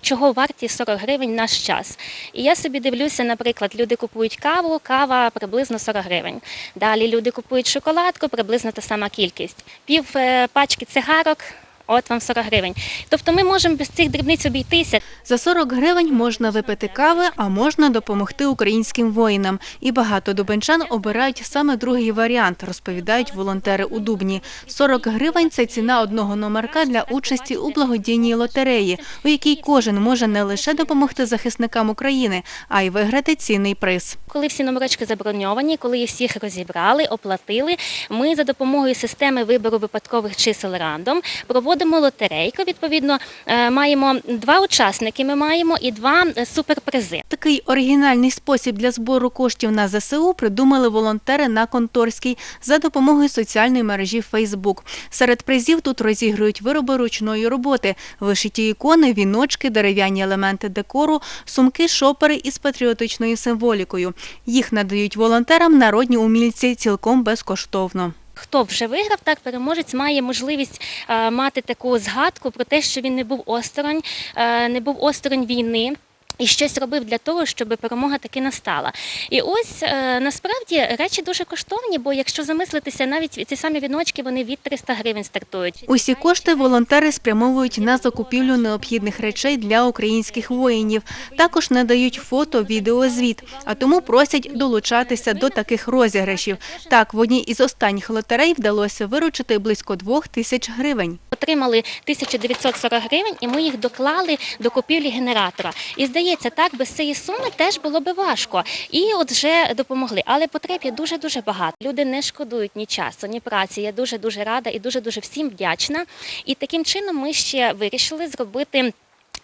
чого варті 40 гривень наш час. І я собі дивлюся, наприклад, люди купують каву, кава приблизно 40 гривень. Далі люди купують шоколадку, приблизно та сама кількість. Пів е, пачки цигарок. От вам 40 гривень. Тобто ми можемо без цих дрібниць обійтися. За 40 гривень можна випити кави, а можна допомогти українським воїнам. І багато дубенчан обирають саме другий варіант, розповідають волонтери у Дубні. 40 гривень – це ціна одного номерка для участі у благодійній лотереї, у якій кожен може не лише допомогти захисникам України, а й виграти цінний приз. Коли всі номерочки заброньовані, коли їх всіх розібрали, оплатили, ми за допомогою системи вибору випадкових чисел рандом проводимо лотерейку. Відповідно, е, маємо два учасники. Ми маємо і два е, суперпризи. Такий оригінальний спосіб для збору коштів на ЗСУ придумали волонтери на Конторській за допомогою соціальної мережі Facebook. Серед призів тут розігрують вироби ручної роботи, вишиті ікони, віночки, дерев'яні елементи декору, сумки, шопери із патріотичною символікою. Їх надають волонтерам народні умільці цілком безкоштовно. Хто вже виграв, так переможець має можливість е, мати таку згадку про те, що він не був осторонь, е, не був осторонь війни. І щось робив для того, щоб перемога таки настала. І ось е, насправді речі дуже коштовні, бо якщо замислитися, навіть ці самі віночки вони від 300 гривень стартують. Усі кошти волонтери спрямовують на закупівлю необхідних речей для українських воїнів. Також надають фото, відеозвіт, а тому просять долучатися до таких розіграшів. Так, в одній із останніх лотерей вдалося виручити близько двох тисяч гривень. Отримали 1940 гривень, і ми їх доклали до купівлі генератора. І здається, так без цієї суми теж було би важко. І от вже допомогли. Але потреб є дуже дуже багато. Люди не шкодують ні часу, ні праці. Я дуже дуже рада і дуже дуже всім вдячна. І таким чином ми ще вирішили зробити.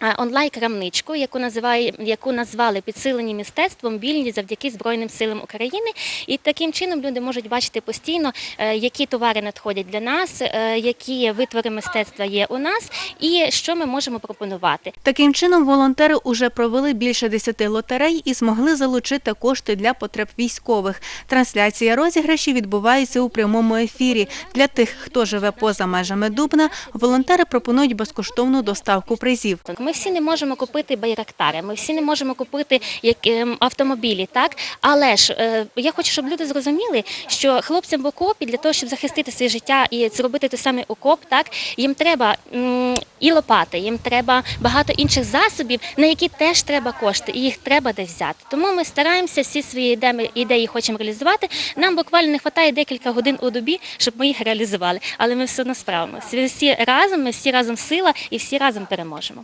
Е, Онлайн-крамничку, яку називає, яку назвали підсилені мистецтвом вільні завдяки Збройним силам України. І таким чином люди можуть бачити постійно, е, які товари надходять для нас, е, які витвори мистецтва є у нас, і що ми можемо пропонувати. Таким чином, волонтери уже провели більше 10 лотерей і змогли залучити кошти для потреб військових. Трансляція розіграшів відбувається у прямому ефірі. Для тих, хто живе поза межами Дубна, волонтери пропонують безкоштовну доставку призів. Ми всі не можемо купити байрактари, ми всі не можемо купити як, ем, автомобілі, так але ж е, я хочу, щоб люди зрозуміли, що хлопцям в окопі для того, щоб захистити своє життя і зробити той самий окоп, так їм треба і лопати, їм треба багато інших засобів, на які теж треба кошти, і їх треба десь взяти. Тому ми стараємося всі свої ідеї хочемо реалізувати. Нам буквально не вистачає декілька годин у добі, щоб ми їх реалізували. Але ми все одно справимося. Всі разом, ми всі разом сила і всі разом переможемо.